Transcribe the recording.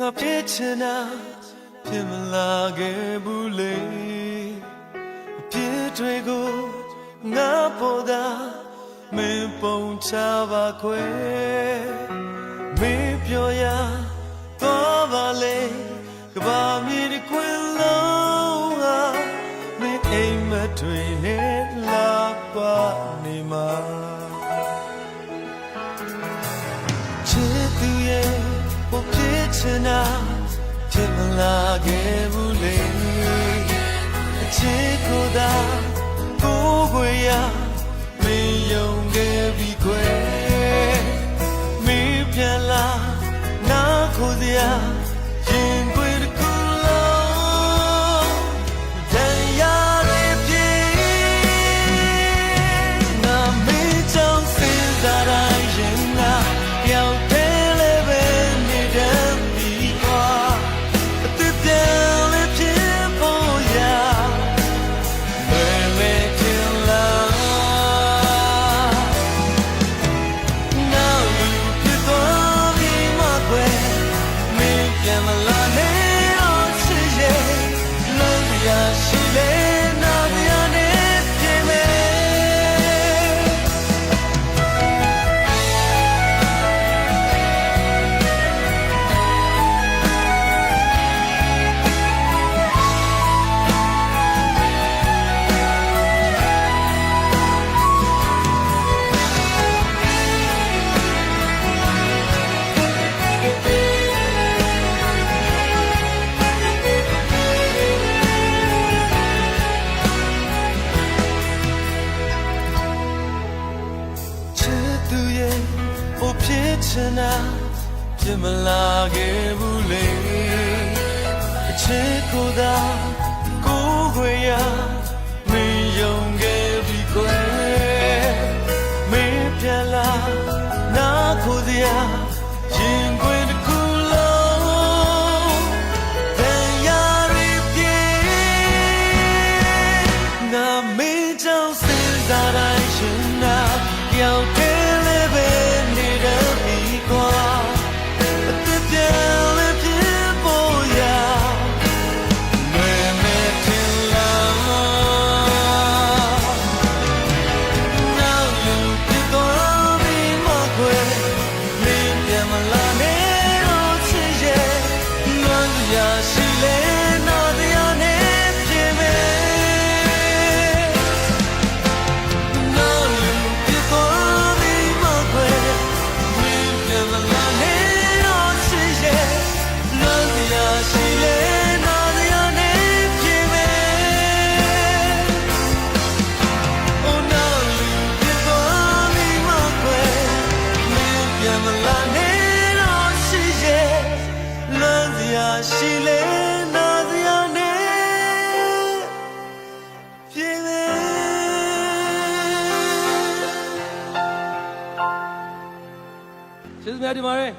ငါဖြစ်ချင်တာဖြစ်မလာခဲ့ဘူးလေအဖြစ်တွေကိုငါပေါ်တာမင်းပုံချပါခွဲမင်းပြောရတော့ပါလေကဘာမြေတစ်ခွင်လုံးဟာမင်းအိမ်မက်တွေနဲ့လာပါနေမှာ ချင်တာဖြစ်မလာခဲ့ဘူးလေအချစ်ကိုသာ ချင်တာဖြစ်မလာခဲ့ဘူးလေအချစ်ကိုသာကိုယ်ခွေရမင်းယုံခဲ့ပြီကွယ်မင်းပြန်လာနာခိုစရာ Love ya she le na ya ne pye me ကျေးဇူးများတင်ပါတယ်